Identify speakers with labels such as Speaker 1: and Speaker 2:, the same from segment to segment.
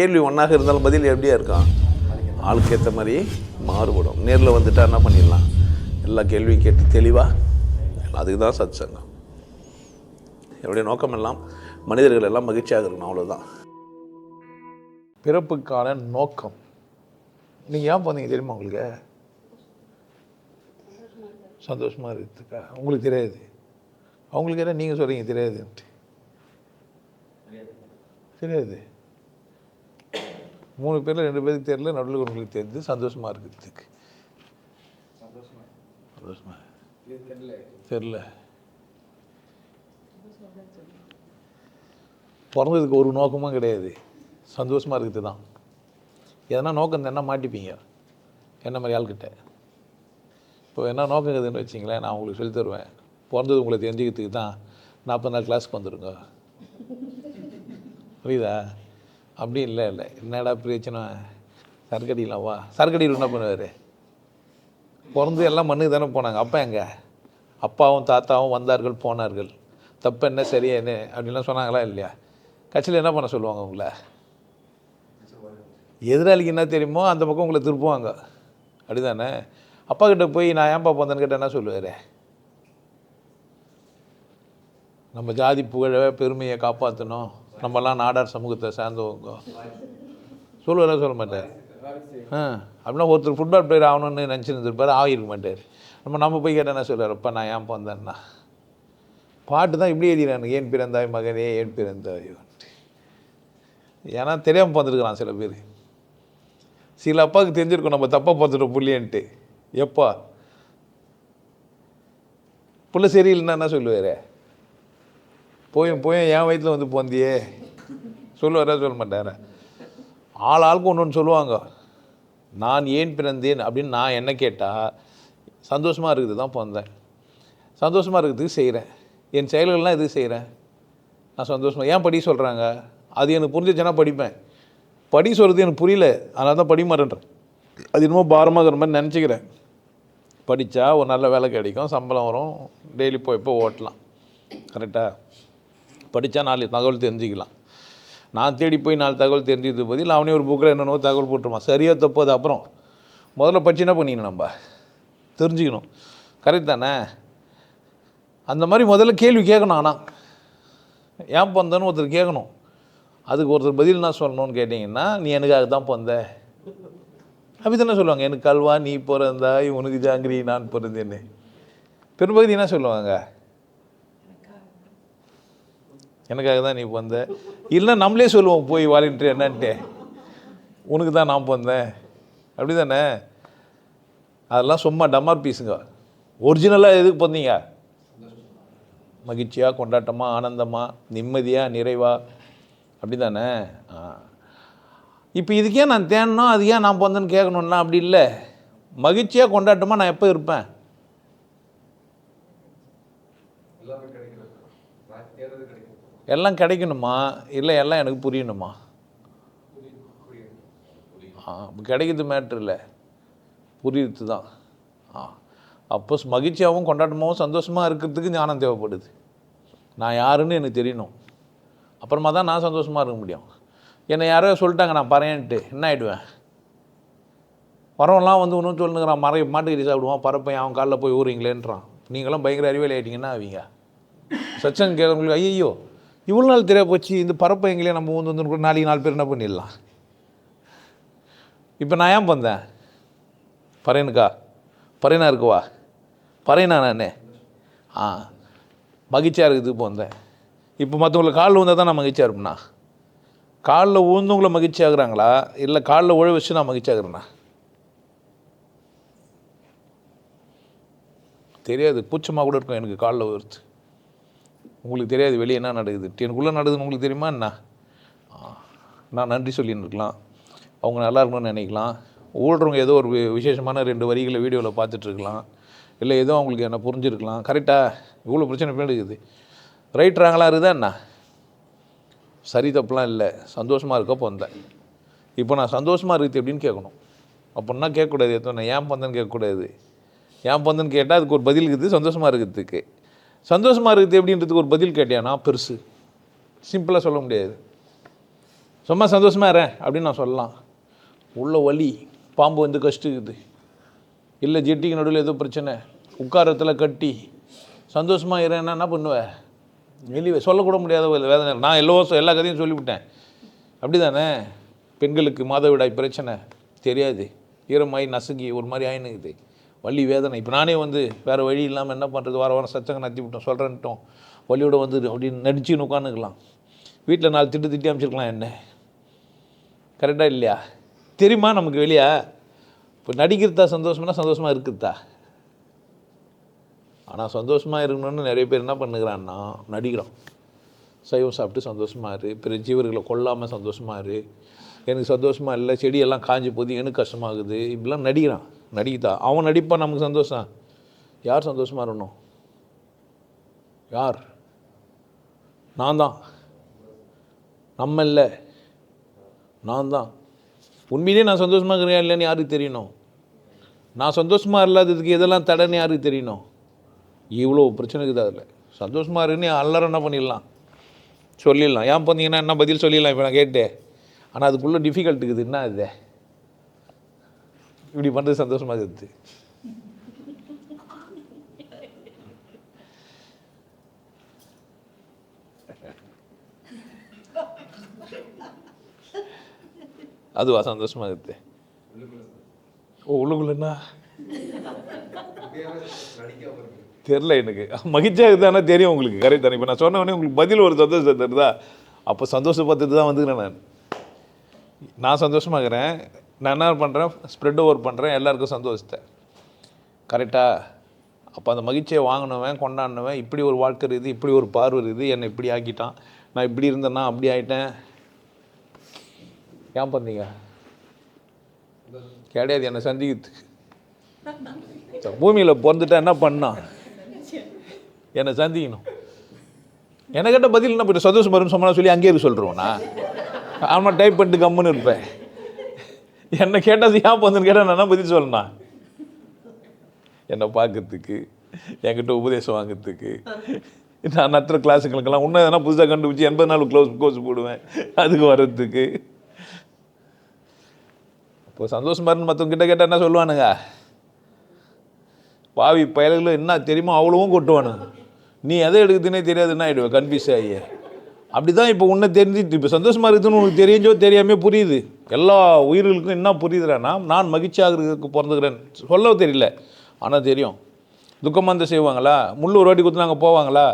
Speaker 1: கேள்வி ஒன்றாக இருந்தாலும் பதில் எப்படியா இருக்கான் ஆளுக்கு ஏற்ற மாதிரி மாறுபடும். நேரில் வந்துட்டா என்ன பண்ணிடலாம்? எல்லா கேள்வியும் கேட்டு தெளிவாக அதுக்கு தான் சத் சங்கம் என்னுடைய நோக்கம் எல்லாம் மனிதர்கள் எல்லாம் மகிழ்ச்சியாக இருக்கணும் அவ்வளோதான்
Speaker 2: பிறப்புக்கான நோக்கம். நீங்கள் ஏன் போனீங்க தெரியுமா உங்களுக்கு? சந்தோஷமாக இருக்கிறதுக்கா உங்களுக்கு தெரியாது. அவங்களுக்கு என்ன நீங்கள் சொல்கிறீங்க தெரியாதுன்ட்டு. தெரியாது. மூணு பேரில் ரெண்டு பேருக்கு தெரியல நடுவில் உங்களுக்கு தெரிஞ்சு சந்தோஷமாக இருக்கிறதுக்கு சந்தோஷமா? தெரில பிறந்ததுக்கு ஒரு நோக்கமும் கிடையாது. சந்தோஷமாக இருக்கிறது தான். எதனா நோக்கம் என்ன மாட்டிப்பீங்க. என்ன மாதிரி ஆள்கிட்ட. இப்போ என்ன நோக்கம் இருக்குதுன்னு வச்சிங்களேன் நான் உங்களுக்கு சொல்லித் தருவேன். பிறந்தது உங்களை தெரிஞ்சுக்கிறதுக்கு தான் நாற்பது நாள் கிளாஸ்க்கு வந்துடுங்க புரியுதா? அப்படி இல்லை இல்லை. என்னடா பிரச்சனை? சரக்கடிலாம் வா. சரக்கடியில் என்ன பண்ணுவார்? பிறந்து எல்லாம் மண்ணுக்கு தானே போனாங்க. அப்பா எங்கே? அப்பாவும் தாத்தாவும் வந்தார்கள் போனார்கள். தப்பு என்ன சரியா என்ன? அப்படின்லாம் சொன்னாங்களா இல்லையா? கட்சியில் என்ன பண்ண சொல்லுவாங்க உங்களை? எதிராளிக்கு என்ன தெரியுமோ அந்த பக்கம் உங்களை திருப்புவாங்க. அப்படிதானே? அப்பா கிட்ட போய் நான் ஏன்பா போந்தேன்னு கேட்டால் என்ன சொல்லுவார்? நம்ம ஜாதி புகழ பெருமையை காப்பாற்றணும் நம்மலாம் நாடார் சமூகத்தை சேர்ந்தவங்க சொல்லுவதில் சொல்ல மாட்டார். ஆ அப்படின்னா ஒருத்தர் ஃபுட்பால் பிளேயர் ஆகணும்னு நினச்சிருந்துருப்பார் ஆகிருக்க மாட்டார். நம்ம நம்ம போய் கேட்டால் என்ன சொல்லுவார் அப்பா நான் ஏன் பிறந்தேன்னா? பாட்டு தான் இப்படி எழுதினானு ஏன் பிறந்தாய் மகனே? ஏன் பிறந்தாய்? ஏன்னா தெரியாமல் பிறந்திருக்கிறான் சில பேர். சில அப்பாவுக்கு தெரிஞ்சிருக்கும் நம்ம தப்பாக பார்த்துட்டோம் புள்ளியன்ட்டு. எப்பா? புள்ள சரியில்லைன்னா என்ன சொல்லுவார்? போயும் போயும் என் வயிற்றில் வந்து போந்தியே. சொல்லுவாரா சொல்ல மாட்டாரா? ஆள் ஆளுக்கு ஒன்று ஒன்று சொல்லுவாங்க. நான் ஏன் பிறந்தேன் அப்படின்னு நான் என்ன கேட்டால் சந்தோஷமாக இருக்குது தான் பிறந்தேன். சந்தோஷமாக இருக்கிறதுக்கு செய்கிறேன் என் செயல்கள்லாம் எதுக்கு செய்கிறேன் நான் சந்தோஷமாக ஏன் படி சொல்கிறாங்க அது எனக்கு புரிஞ்சிச்சுன்னா படிப்பேன். படி சொல்கிறது எனக்கு புரியல. அதனால தான் படிக்க மாட்டேன்றேன். அது என்னமோ இருக்கிற மாதிரி நினச்சிக்கிறேன். படித்தா ஒரு நல்ல வேலை கிடைக்கும் சம்பளம் வரும். டெய்லி போய் போய் ஓட்டலாம். கரெக்டாக படித்தா நாலு தகவல் தெரிஞ்சுக்கலாம். நான் தேடி போய் நாலு தகவல் தெரிஞ்சுக்கிறது பதில் அவனே ஒரு புக்கில் என்னென்னவோ தகவல் போட்டுருவான் சரியாக தப்பு அது அப்புறம் முதல்ல படிச்சு என்ன பண்ணிக்கணும் நம்ம? தெரிஞ்சுக்கணும். கரெக்ட் தானே? அந்த மாதிரி முதல்ல கேள்வி கேட்கணும் ஆனால் ஏன் பந்தன்னு ஒருத்தர் கேட்கணும். அதுக்கு ஒருத்தர் பதில் என்ன சொல்லணும்னு கேட்டிங்கன்னா நீ எனக்காக தான் பிறந்த அப்படி தானே சொல்லுவாங்க. எனக்கு கல்வா நீ பிறந்தாய் உனக்கு ஜாங்கிரி நான் பிறந்தேன்னு. பெரும்பகுதி என்ன சொல்லுவாங்க? எனக்காக தான் நீ பிறந்த இல்லைன்னா நம்மளே சொல்லுவோம் போய் வாலின்ட்டு என்னன்ட்டு. உனக்கு தான் நான் பிறந்தேன் அப்படி தானே அதெல்லாம் சும்மா டம்மார் பீஸுங்க ஒரிஜினலாக எதுக்கு பிறந்தீங்க மகிழ்ச்சியாக கொண்டாட்டமாக ஆனந்தமாக நிம்மதியாக நிறைவாக அப்படி தானே இப்போ இதுக்கே நான் தேடணும்? அது ஏன் நான் பிறந்தேன்னு கேட்கணுன்னா அப்படி இல்லை. மகிழ்ச்சியாக கொண்டாட்டமாக நான் எப்போ இருப்பேன்? எல்லாம் கிடைக்கணுமா? இல்லை எல்லாம் எனக்கு புரியணுமா? ஆ கிடைக்கிறது மேட்ரு இல்லை. புரியுது தான். ஆ அப்போ மகிழ்ச்சியாகவும் கொண்டாட்டமாகவும் சந்தோஷமாக இருக்கிறதுக்கு ஞானம் தேவைப்படுது. நான் யாருன்னு எனக்கு தெரியணும். அப்புறமா தான் நான் சந்தோஷமாக இருக்க முடியும். என்னை யாரோ சொல்லிட்டாங்க நான் பறையன்ட்டு. என்ன ஆகிடுவேன் வரவன்லாம் வந்து ஒன்றும் சொல்லுங்கிறான் மறை மாட்டுக்கறி சாப்பிடுவான் பறப்பைன் அவன் காலில் போய் ஊறீங்களேன்றான் நீங்களாம் பயங்கர அறிவியல் ஆகிட்டீங்கன்னா அவங்க சச்சன் கேட்குறவங்களுக்கு ஐயோ இவ்வளோ நாள் தெரிய போச்சு இந்த பறப்பைங்களே நம்ம வந்து வந்து கூட நாளைக்கு நாலு பேர் என்ன பண்ணிடலாம்? இப்போ நான் ஏன் வந்தேன்? பறையனுக்கா பறையனா இருக்குவா? பறையனா நான்? ஆ மகிழ்ச்சியாக இருக்குது இப்போ வந்தேன். இப்போ மற்றவங்களை காலில் வந்தால் தான் நான் மகிழ்ச்சியாக இருப்பேண்ணா காலில் ஊழ்ந்தவங்கள மகிழ்ச்சி ஆகுறாங்களா இல்லை காலில் உழ வச்சு நான் மகிழ்ச்சி தெரியாது பூச்சமாக கூட இருக்கும் எனக்கு காலில் வருது உங்களுக்கு தெரியாது வெளியே என்ன நடக்குது? எனக்குள்ளே நடக்குதுன்னு உங்களுக்கு தெரியுமா என்ன? நான் நன்றி சொல்லியிருக்கலாம் அவங்க நல்லா இருக்கணும்னு நினைக்கலாம். ஓடுறவங்க ஏதோ ஒரு வி- விசேஷமான ரெண்டு வரிகளை வீடியோவில் பார்த்துட்ருக்கலாம். இல்லை ஏதோ அவங்களுக்கு என்ன புரிஞ்சிருக்கலாம். கரெக்டாக இவ்வளோ பிரச்சனை பின்னாடி இருக்குது ரைட்ராங்களா இருக்குதா என்ன? சரி தப்புலாம் இல்லை. சந்தோஷமாக இருக்க வந்தேன். இப்போ நான் சந்தோஷமாக இருக்குது எப்படின்னு கேட்கணும். அப்படின்னா கேட்கக்கூடாது. எத்தனை ஏன் பந்தேன்னு கேட்கக்கூடாது. ஏன் பந்தேன்னு கேட்டால் அதுக்கு ஒரு பதில் இருக்குது சந்தோஷமாக இருக்கிறதுக்கு. சந்தோஷமாக இருக்குது எப்படின்றதுக்கு ஒரு பதில் கேட்டியானா பெருசு. சிம்பிளாக சொல்ல முடியாது. சும்மா சந்தோஷமாக இறேன் அப்படின்னு நான் சொல்லலாம். உள்ள வலி பாம்பு வந்து கஷ்டிக்குது. இல்லை ஜெட்டிக்கு நடுவில் ஏதோ பிரச்சனை. உட்காரத்தில் கட்டி. சந்தோஷமாக இருன்னா என்ன பண்ணுவேன் வெளியே சொல்லக்கூட முடியாத வேதனை. நான் எல்லா எல்லா கதையும் சொல்லிவிட்டேன். அப்படி தானே பெண்களுக்கு மாதவிடாய் பிரச்சனை. தெரியாது. ஈரமாயி நசுங்கி ஒரு மாதிரி ஆயினுக்குது. வலி வேதனை. இப்போ நானே வந்து வேறு வழி இல்லாமல் என்ன பண்ணுறது வார வாரம் சச்சங்க நத்தி விட்டோம் சொல்கிறேன்ட்டோம் வலியோட வந்து அப்படின்னு நடிச்சுன்னு உட்காந்துக்கலாம் வீட்டில் நாலு திட்டு திட்டி அமைச்சிருக்கலாம் என்ன? கரெக்டாக இல்லையா? தெரியுமா நமக்கு வெளியா? இப்போ நடிக்கிறதா சந்தோஷம்னா சந்தோஷமாக இருக்குதா? ஆனால் சந்தோஷமாக இருக்கணும்னு நிறைய பேர் என்ன பண்ணுகிறான்னா நடிக்கிறோம். சைவம் சாப்பிட்டு சந்தோஷமாக இரு. பிற ஜீவர்களை கொல்லாமல் சந்தோஷமாக இரு. எனக்கு சந்தோஷமாக இல்லை செடியெல்லாம் காஞ்சி போகுது எனக்கு கஷ்டமாகுது. இப்படிலாம் நடிக்கிறான். நடிக்கதா? அவன் நடிப்பான் நமக்கு சந்தோஷம். யார் சந்தோஷமாக இருக்கணும்? யார்? நான் தான். நம்ம இல்லை. நான் தான். உண்மையிலேயே நான் சந்தோஷமாக இருக்கிறேன் இல்லைன்னு யாருக்கு தெரியணும்? நான் சந்தோஷமாக இல்லாததுக்கு எதெல்லாம் தடைன்னு யாருக்கு தெரியணும்? இவ்வளோ பிரச்சனை இருக்குது அதில். சந்தோஷமாக இருக்குன்னு எல்லாரும் என்ன பண்ணிடலாம்? சொல்லிடலாம். ஏன் பார்த்தீங்கன்னா என்ன பதில் சொல்லிடலாம்? இப்போ நான் கேட்டேன். ஆனால் அதுக்குள்ளே டிஃபிகல்ட் இருக்குது. என்ன இது? இப்படி பண்ணுறது சந்தோஷமாக இருக்குது. அதுவா? சந்தோஷமாக இருக்குது. ஓ உள்ளுக்குள்ளண்ணா தெரில எனக்கு. மகிழ்ச்சியாக தானே தெரியும் உங்களுக்கு. கரெக்ட் தானே. இப்போ நான் சொன்ன உடனே உங்களுக்கு பதில் ஒரு சந்தோஷத்தை தருதா அப்போ சந்தோஷப்பட்டுட்டு தான் வந்துக்கிறேன் நான். நான் இருக்கிறேன். நான் என்ன பண்ணுறேன் ஸ்ப்ரெட் ஓவர் பண்ணுறேன் எல்லாருக்கும் சந்தோஷத்தை கரெக்டாக அப்போ அந்த மகிழ்ச்சியை வாங்கினவன் கொண்டாடினவன் இப்படி ஒரு வாழ்க்கை இருக்குது இப்படி ஒரு பார்வை இருக்குது என்னை இப்படி ஆக்கிட்டான். நான் இப்படி இருந்தேன்னா அப்படி ஆகிட்டேன் ஏன் பண்ணீங்க? கிடையாது என்னை சந்திக்கிறதுக்கு. பூமியில் பிறந்துட்டா என்ன பண்ணான் என்னை சந்திக்கணும். எனக்கு கேட்ட பதில் என்ன? போய்ட்டு சந்தோஷம் வரும்னு சொன்னால் சொல்லி அங்கேயே இருக்க சொல்கிறோம் நான். ஆமாம் டைப் பண்ணிட்டு கம்முன்னு இருப்பேன். என்னை கேட்டது ஏன் வந்துன்னு கேட்டால் நான் என்ன பதில் சொல்லணும் என்னை பார்க்கறதுக்கு என்கிட்ட உபதேசம் வாங்குறதுக்கு. நான் நட்டுற கிளாஸுங்களுக்கெல்லாம் இன்னும் எதனா புதுசாக கண்டுபிடிச்சி எண்பது நாள் க்ளோஸ் கோர்ஸ் போடுவேன். அதுக்கு வர்றதுக்கு. இப்போ சந்தோஷமாக இருந்து மற்றவங்க கிட்ட கேட்டால் என்ன சொல்லுவானுங்க? பாவி பயல்களும் என்ன தெரியுமோ? அவ்வளவும் கொட்டுவானுங்க நீ எதை எடுக்குதுன்னே தெரியாதுன்னா ஆகிடுவேன் கன்ஃபியூஸ் ஆகிய அப்படி தான் இப்போ உன்னை தெரிஞ்சிட்டு இப்போ சந்தோஷமாக இருக்குதுன்னு உனக்கு தெரிஞ்சோ தெரியாமே புரியுது. எல்லா உயிர்களுக்கும் என்ன புரியுதுறான்னா நான் மகிழ்ச்சியாக இருக்கிறதுக்கு பிறந்துக்கிறேன் சொல்ல தெரியல ஆனால் தெரியும். துக்கமாக இருந்தால் செய்வாங்களா? முள் ஒரு வாட்டி குத்துனாங்க போவாங்களா?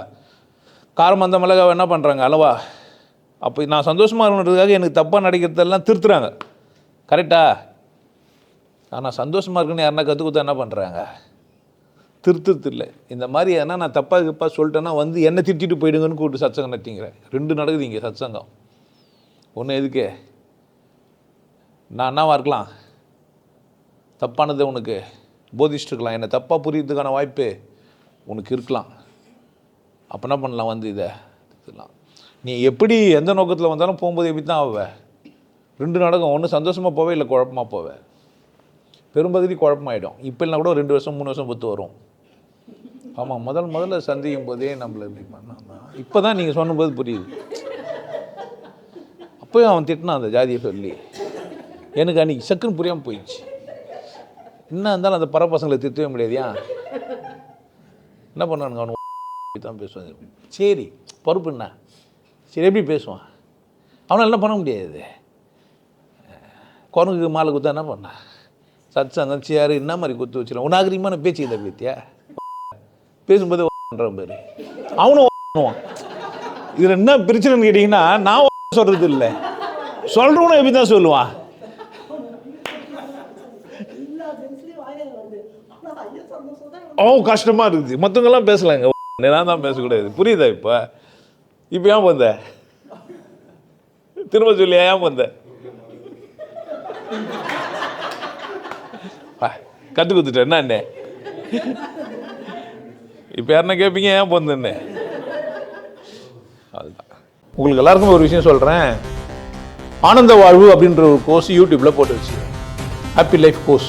Speaker 2: காரம் அந்த மிளகாவை என்ன பண்ணுறாங்க அளவா அப்போ நான் சந்தோஷமாக இருக்கணுன்றதுக்காக எனக்கு தப்பாக நடக்கிறதெல்லாம் திருத்துறாங்க. கரெக்டா ஆனால் சந்தோஷமாக இருக்குன்னு யாருன்னா கற்றுக் கொடுத்தா என்ன பண்ணுறாங்க திருத்தத்து இல்லை. இந்த மாதிரி எதனா நான் தப்பாக தப்பாக சொல்லிட்டேன்னா வந்து என்ன திட்டிட்டு போயிடுங்கன்னு கூப்பிட்டு சத்சங்கம் நடத்திங்கிறேன் ரெண்டு நடக்குது இங்கே சத்சங்கம். ஒன்று எதுக்கு? நான் என்னவாக இருக்கலாம். தப்பானதை உனக்கு. போதிச்சுட்டுருக்கலாம் என்னை தப்பாக புரியறதுக்கான வாய்ப்பு உனக்கு இருக்கலாம். அப்போ என்ன பண்ணலாம் வந்து இதை திருத்தலாம் நீ எப்படி எந்த நோக்கத்தில் வந்தாலும் போகும்போது எப்படி தான் ஆவ. ரெண்டு நாடகம் ஒன்று சந்தோஷமாக போவே இல்லை குழப்பமாக போவே. பெரும்பகுதி குழப்பமாயிடும். இப்போ இல்லைனா கூட ரெண்டு வருஷம் மூணு வருஷம் பொத்து வரும். ஆமாம் முதல் முதல்ல சந்திக்கும் போதே நம்மளை இப்படி பண்ணான் இப்போ தான் நீங்கள் சொன்னும்போது புரியுது. அப்போயும் அவன் திட்டினான் அந்த ஜாதியை சொல்லி. எனக்கு அன்றைக்கி சக்குன்னு புரியாமல் போயிடுச்சு. என்ன இருந்தாலும் அந்த பரப்பசங்களை திருத்தவே முடியாதியா? என்ன பண்ணானுங்க அவனு? தான் பேசுவாங்க சரி பொறுப்பு என்ன? சரி எப்படி பேசுவான்? அவனால் என்ன பண்ண முடியாது. குரங்குக்கு மாலை குத்தா என்ன பண்ண? சத் சங்கம் சேரு என்ன மாதிரி குத்து வச்சிடலாம் உனாகரிகமான பேச்சு இல்லை பேத்தியா? பேசும்போது பண்ணுற பேர். அவனும் பண்ணுவான். இதில் என்ன பிரச்சனைன்னு கேட்டிங்கன்னா நான் சொல்கிறது இல்லை. சொல்கிறவனும் எப்படி தான் சொல்லுவான். ஓ கஷ்டமாக இருக்குது. மற்றவங்கெல்லாம் பேசலாங்க நான் தான் பேசக்கூடாது. புரியுதா இப்போ? இப்போ ஏன் வந்த? திரும்ப சொல்லியா? ஏன் வந்த? கற்று கொடுத்துட்டேன். என்ன அண்ணே? இப்போ யாருன்னா கேட்பீங்க ஏன் பொந்துன்னு அதுதான். உங்களுக்கு எல்லாருக்கும் ஒரு விஷயம் சொல்கிறேன் ஆனந்த வாழ்வு அப்படின்ற ஒரு கோர்ஸ் யூடியூப்பில் போட்டு வச்சு ஹாப்பி லைஃப் கோர்ஸ்